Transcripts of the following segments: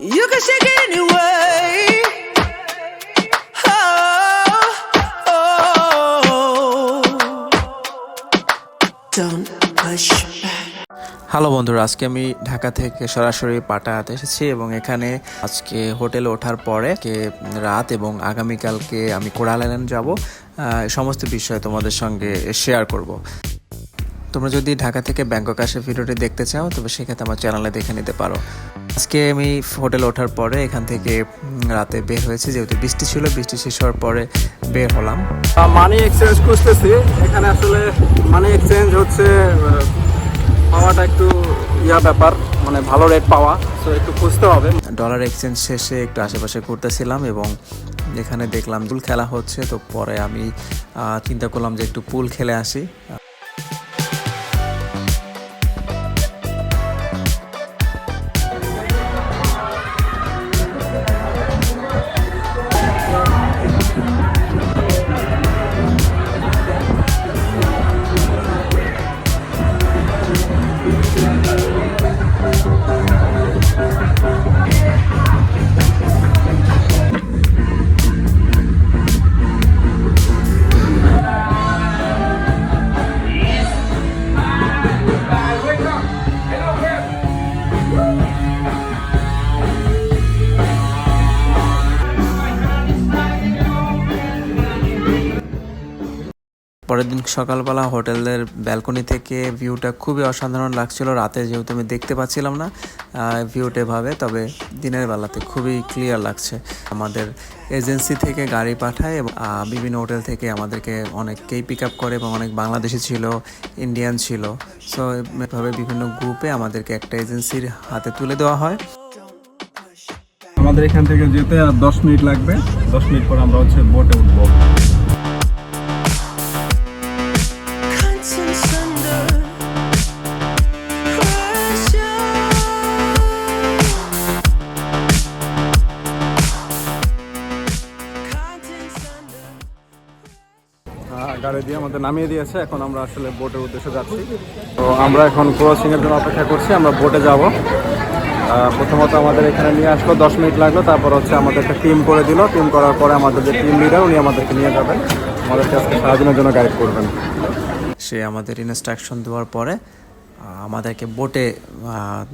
You can shake it anyway. Oh, oh. Hello বন্ধুরা আজকে আমি ঢাকা থেকে সরাসরি পাটায়াতে এসেছি এবং এখানে আজকে হোটেলে ওঠার পরে রাত এবং আগামীকালকে আমি আইল্যান্ড যাব সমস্ত বিষয় তোমাদের সঙ্গে শেয়ার করব তোমরা যদি ঢাকা থেকে ব্যাংকক আসে ভিডিওটি দেখতে চাও তবে সেক্ষেত্রে আমার চ্যানেলে দেখে নিতে পারো। আজকে আমি হোটেলে ওঠার পরে এখান থেকে রাতে বের হয়েছি। যেহেতু বৃষ্টি ছিল বৃষ্টি শেষ হওয়ার পরে বের হলাম। মানি এক্সচেঞ্জ খুঁজতেছি। এখানে আসলে মানি এক্সচেঞ্জ হচ্ছে পাওয়াটা একটু ইয়া ব্যাপার মানে ভালো রেট পাওয়া তো একটু খুঁজতে হবে। ডলার এক্সচেঞ্জ শেষে একটু আশেপাশে ঘুরতেছিলাম এবং এখানে দেখলাম পুল খেলা হচ্ছে তো পরে আমি চিন্তা করলাম যে একটু পুল খেলে আসি। পরের দিন সকালবেলা হোটেলের ব্যালকনি থেকে ভিউটা খুবই অসাধারণ লাগছিল। রাতে যেহেতু আমি দেখতে পাচ্ছিলাম না ভিউটা এভাবে, তবে দিনের বেলাতে খুবই ক্লিয়ার লাগছে। আমাদের এজেন্সি থেকে গাড়ি পাঠায় এবং বিভিন্ন হোটেল থেকে আমাদেরকে অনেককেই পিক আপ করে এবং অনেক বাংলাদেশি ছিল ইন্ডিয়ান ছিল। সো এভাবে বিভিন্ন গ্রুপে আমাদেরকে একটা এজেন্সির হাতে তুলে দেওয়া হয়। আমাদের এখান থেকে যেতে আর দশ মিনিট লাগবে। দশ মিনিট পর আমরা হচ্ছে বোটে উঠবো। গাড়ি দিয়ে আমাদের নামিয়ে দিয়েছে। এখন আমরা আসলে বোটের উদ্দেশ্যে যাচ্ছি। তো আমরা এখন ক্রসিং এর জন্য অপেক্ষা করছি, আমরা বোটে যাব। প্রথমত আমাদের এখানে নিয়ে আসলো, দশ মিনিট লাগল, তারপর হচ্ছে আমাদের একটা টিম করে দিল। টিম করার পরে আমাদের যে টিম লিডার উনি আমাদেরকে নিয়ে যাবেন। আমাদেরকে আজকে সারাদিনের জন্য গাইড করবেন। সে আমাদের ইনস্ট্রাকশন দেওয়ার পরে আমাদেরকে বোটে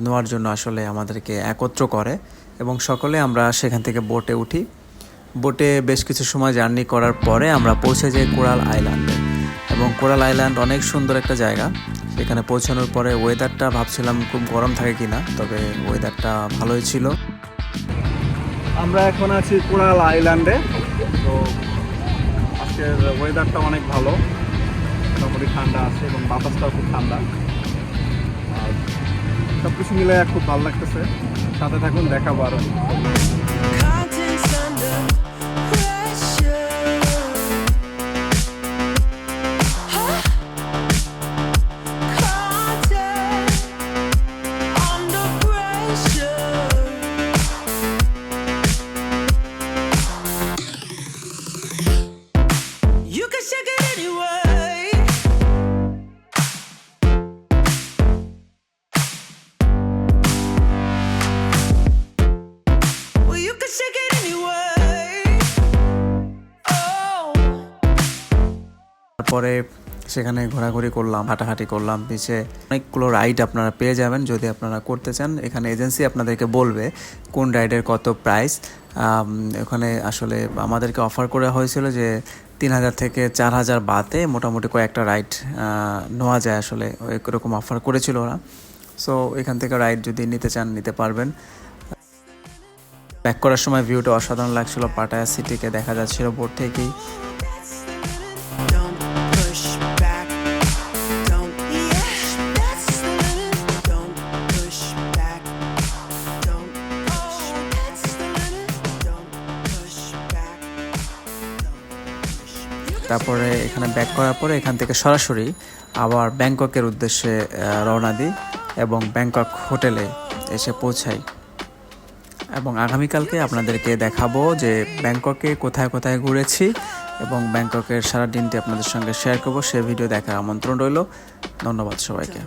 নেওয়ার জন্য আসলে আমাদেরকে একত্র করে এবং সকলে আমরা সেখান থেকে বোটে উঠি। বোটে বেশ কিছু সময় জার্নি করার পরে আমরা পৌঁছে যাই কোরাল আইল্যান্ডে। এবং কোরাল আইল্যান্ড অনেক সুন্দর একটা জায়গা। সেখানে পৌঁছানোর পরে ওয়েদারটা ভাবছিলাম খুব গরম থাকে কিনা, তবে ওয়েদারটা ভালোই ছিল। আমরা এখন আছি কোরাল আইল্যান্ডে। তো আজকের ওয়েদারটা অনেক ভালো। মোটামুটি ঠান্ডা আছে এবং বাতাসটাও খুব ঠান্ডা। সব কিছু মিলে খুব ভালো লাগতেছে। সাথে থাকুন, দেখাবো আরও তারপরে সেখানে ঘোরাঘুরি করলাম, হাঁটাহাঁটি করলাম, নিচে অনেকগুলো রাইড আপনারা পেয়ে যাবেন যদি আপনারা করতে চান। এখানে এজেন্সি আপনাদেরকে বলবে কোন রাইডের কত প্রাইস ওখানে আসলে আমাদেরকে অফার করা হয়েছিল যে তিন হাজার থেকে চার হাজার বাতে মোটামুটি কয়েকটা রাইড নেওয়া যায় আসলে, এরকম অফার করেছিল ওরা। সো এখান থেকে রাইড যদি নিতে চান, নিতে পারবেন। ব্যাক করার সময় ভিউটা অসাধারণ লাগছিল, পাটায়া সিটিকে দেখা যাচ্ছিল বোর্ড থেকেই। তারপরে এখানে ব্যাক করার পরে এখান থেকে সরাসরি আবার ব্যাংককের উদ্দেশ্যে রওনা দিই এবং ব্যাংকক হোটেলে এসে পৌঁছাই। এবং আগামীকালকে আপনাদেরকে দেখাবো যে ব্যাংককে কোথায় কোথায় ঘুরেছি এবং ব্যাংককের সারা দিনটি আপনাদের সঙ্গে শেয়ার করব। সে ভিডিও দেখার আমন্ত্রণ রইল। ধন্যবাদ সবাইকে।